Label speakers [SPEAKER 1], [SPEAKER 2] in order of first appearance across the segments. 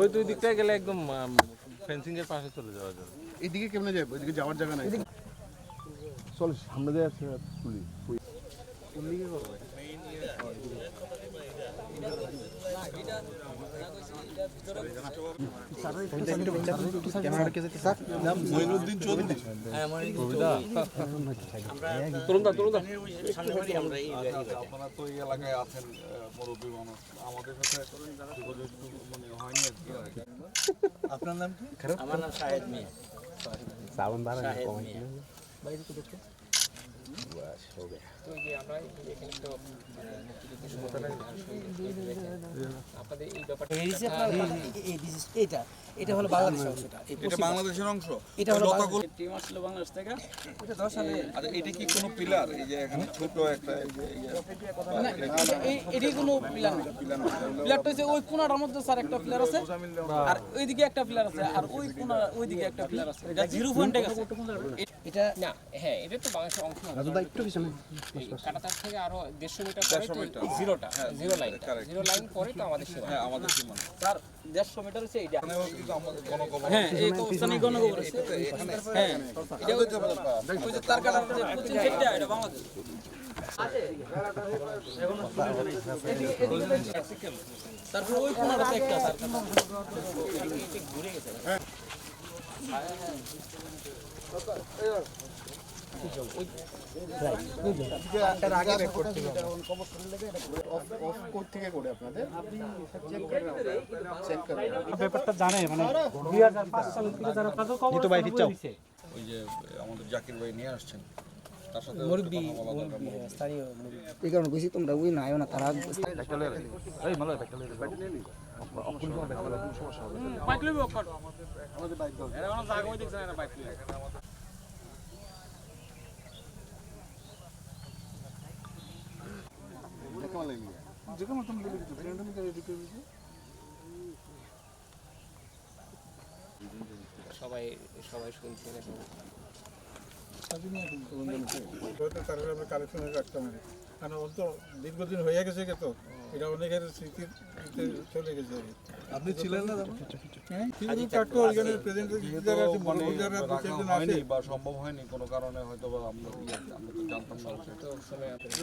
[SPEAKER 1] ওই দুই দিকটা গেলে একদম ফেন্সিং এর পাশে চলে যাওয়া যাবে।
[SPEAKER 2] এদিকে কেমনে যাবে ওইদিকে যাওয়ার জায়গা নাই।
[SPEAKER 3] চল সামনে দিয়ে আসছে তুলি।
[SPEAKER 4] আপনারা তো এই এলাকায় আছেন মুরব্বী মানুষ আমাদের সাথে মানে হয়নি
[SPEAKER 5] আপনার নাম কি
[SPEAKER 6] আমার নাম শাহেদ মিয়া
[SPEAKER 3] সাবন
[SPEAKER 6] বারা
[SPEAKER 3] কমেন্ট
[SPEAKER 6] বাইরে
[SPEAKER 7] তো দেখতে বাস হবে তো এই
[SPEAKER 5] আমরা এখানে তো এটা এটা হলো বাংলাদেশের অংশটা
[SPEAKER 4] এটা বাংলাদেশের অংশ
[SPEAKER 5] এটা হলো
[SPEAKER 6] টিম আসলো বাংলাদেশ থেকে?
[SPEAKER 5] এটা দশ সালে।
[SPEAKER 4] আচ্ছা এটা কি কোনো পিলার? এই যে এখানে ছোট একটা এই যে
[SPEAKER 5] এটা- কোনো না। হচ্ছে ওই কোনাটার মধ্যে স্যার একটা প্লেয়ার আছে। আর ওইদিকে একটা প্লেয়ার আছে আর ওই কোনা ওইদিকে একটা প্লেয়ার আছে। এটা জিরো পয়েন্টে গেছে। এটা
[SPEAKER 7] না হ্যাঁ এটা তো বাংলাদেশের অংশ না
[SPEAKER 3] একটু পিছনে
[SPEAKER 7] কাটাতার থেকে আরও দেড়শো মিটার পরে তো জিরোটা জিরো লাইন জিরো লাইন পরে তো আমাদের সীমা
[SPEAKER 4] হ্যাঁ আমাদের সীমানা।
[SPEAKER 5] স্যার দেড়শো মিটার হচ্ছে এইটা।
[SPEAKER 4] কিন্তু আমাদের গণকবর
[SPEAKER 5] হ্যাঁ এই কবরস্থানে গণকবর আছে হ্যাঁ এটা হচ্ছে ওই যে তার কাটার যে পশ্চিম সাইডটা এটা বাংলাদেশ। তারপর ওই কোনাটা একটা স্যার
[SPEAKER 2] অফ অফ কোড থেকে করে আপনাদের চেক করে
[SPEAKER 8] ব্যাপারটা জানে মানে দুই হাজার পাঁচ সাল থেকে যারা কাজও কবর
[SPEAKER 3] ভাই, ফিট চাও।
[SPEAKER 8] দিছে।
[SPEAKER 4] ওই যে আমাদের জাকির ভাই নিয়ে আসছেন
[SPEAKER 5] মুরব্বি
[SPEAKER 4] কথা বলা দরকার মুরব্বি।
[SPEAKER 5] স্থানীয়
[SPEAKER 9] এই কারণে কইছি তোমরা ওই না না তারা
[SPEAKER 7] বাইক লইব কট আমাদের বাইক দাও কোনো জায়গা দেখছ না বাইক লইব
[SPEAKER 2] কেমন লাগল যেরকম তুমি
[SPEAKER 7] সবাই সবাই শুনছেন এবং
[SPEAKER 10] কালেকশনে রাখতাম। কারণ ওর তো দীর্ঘদিন হয়ে গেছে তো। এটা অনেকের স্মৃতি চলে গেছে
[SPEAKER 4] আপনি ছিলেন না তখন?
[SPEAKER 10] হ্যাঁ যারা দু
[SPEAKER 4] রাখা
[SPEAKER 10] চারজন
[SPEAKER 4] হয়নি বা সম্ভব হয়নি কোনো কারণে হয়তো বা আমরা ইয়ে- তো জানতাম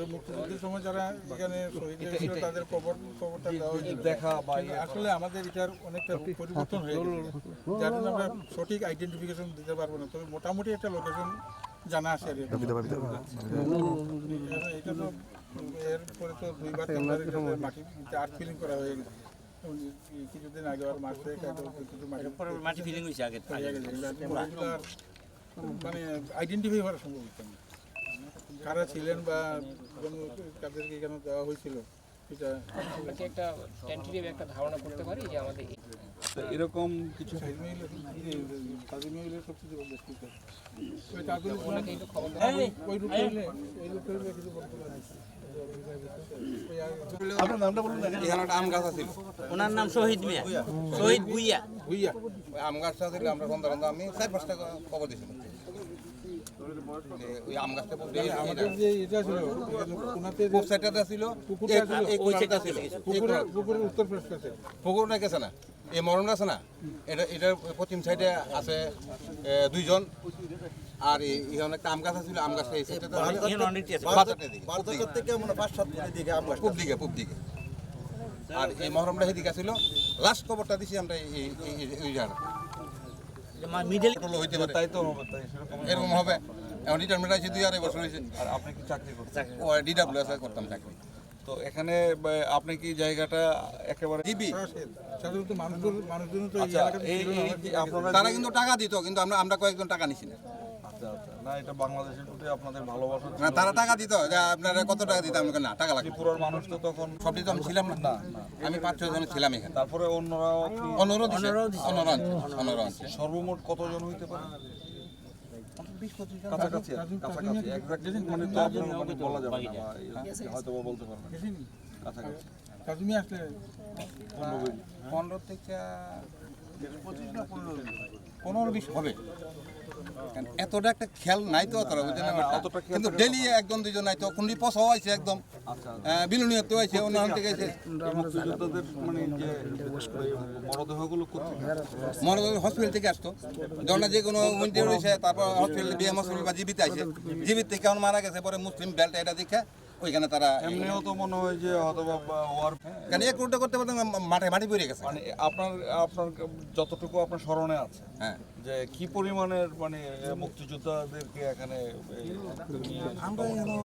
[SPEAKER 10] মুক্তিযুদ্ধের সময় যারা এখানে শহীদ হয়েছিল তাদের কবর কবরটা দেওয়া হয়েছিল।
[SPEAKER 4] দেখা বা
[SPEAKER 10] আসলে আমাদের এটার অনেকটা পরিবর্তন হয়ে গেছে। যার জন্য আমরা সঠিক আইডেন্টিফিকেশন দিতে পারব না। তবে মোটামুটি একটা লোকেশন জানা আছে আর এটা তো এরপরে তো দুইবার তিনবার মাটি আর্ট ফিলিং করা হয়ে গেছে কিছুদিন আগে আর মাস থেকে কিছু মাটি
[SPEAKER 6] মাটি ফিলিং হয়েছে আগে
[SPEAKER 10] মানে আইডেন্টিফাই করা সম্ভব হচ্ছে না। কারা ছিলেন বা কোনো কাদেরকে কেন দেওয়া হয়েছিল এটা
[SPEAKER 7] আমরা একটা টেন্টেটিভ একটা ধারণা করতে পারি যে আমাদের
[SPEAKER 4] এরকম কিছু
[SPEAKER 7] খবর
[SPEAKER 4] আপনার নামটা বলুন না এখানে একটা আম গাছ ছিল
[SPEAKER 6] ওনার নাম শহীদ মিয়া। শহীদ ভুইয়া।
[SPEAKER 10] ভুইয়া।
[SPEAKER 4] ওই আম গাছটা ছিল আমরা সন্ধ্যা সন্ধ্যা আমি চার পাঁচটা কবর দিয়েছিলাম পুকুর গেছে না। এই মরণ আছে না। এটা এটার পশ্চিম সাইডে আছে দুইজন। আর এই- এখানে একটা আম গাছ ছিল আম গাছটা এই সাইডে
[SPEAKER 2] থেকে মনে পাঁচ সাত মিনিট দিকে
[SPEAKER 4] পূব দিকে পূব দিকে। আর এই মহরমটা সেদিকে ছিল লাস্ট খবরটা দিছি আমরা এই এই- এই- এই
[SPEAKER 6] মিডল
[SPEAKER 4] হইতে পারে। তাই তো এরকম হবে। এখন রিটায়ারমেন্ট আছে দুই আড়াই বছর হয়েছে। আর আপনি কি চাকরি করতেন ও ডিডাব্লিউ এস করতাম চাকরি। তো এখানে আপনি কি জায়গাটা একেবারে দিবি
[SPEAKER 10] সাধারণত মানুষজন মানুষজন তো এই
[SPEAKER 4] আচ্ছা আপনারা তারা কিন্তু টাকা দিত কিন্তু আমরা আমরা কয়েকজন টাকা নিছি না।
[SPEAKER 3] আচ্ছা আচ্ছা। না এটা বাংলাদেশের প্রতি আপনাদের ভালোবাসা
[SPEAKER 4] না তারা টাকা দিত যে আপনারা কত টাকা দিতাম না টাকা লাগবে
[SPEAKER 3] ত্রিপুরার মানুষ তো তখন
[SPEAKER 4] সব দিত আমি ছিলাম না। আমি পাঁচ ছয় ছিলাম এখানে।
[SPEAKER 3] তারপরে অন্যরাও কি
[SPEAKER 4] অনুরোধ অনুরোধ অনুরোধ অনুরোধ
[SPEAKER 3] সর্বমোট কতজন হইতে পারে? কাছাকাছি কাছাকাছি exactly মানে তো আপনার মানে বলা যাবে না হয়তো বা বলতে পারবেন? কাছাকাছি।
[SPEAKER 10] কাজুমি আসলে
[SPEAKER 4] পনেরো থেকে পনেরো বিশ হবে। এতটা একটা খেয়াল নাই তো তারা বুঝছেন কিন্তু ডেলি একজন দুজন নাই তো পস একদম। হয়েছে থেকে আছে
[SPEAKER 3] এই মুক্তিযোদ্ধাদের মানে
[SPEAKER 4] করেন হসপিটাল থেকে আসতো। যখন যে কোনো উইন্টার রয়েছে তারপর হসপিটাল বিএম হসপিটাল বা জীবিত আছে। জীবিত থেকে কেমন মারা গেছে পরে মুসলিম বেল্ট এটা দেখে ওইখানে তারা
[SPEAKER 3] এমনিও তো মনে হয় যে হয়তো বা ওয়ার
[SPEAKER 4] কেন এক রুটটা করতে পারতেন মাঠে মাটি পড়ে গেছে।
[SPEAKER 3] মানে আপনার আপনার যতটুকু আপনার স্মরণে আছে
[SPEAKER 4] হ্যাঁ।
[SPEAKER 3] যে কি পরিমাণের মানে মুক্তিযোদ্ধাদেরকে এখানে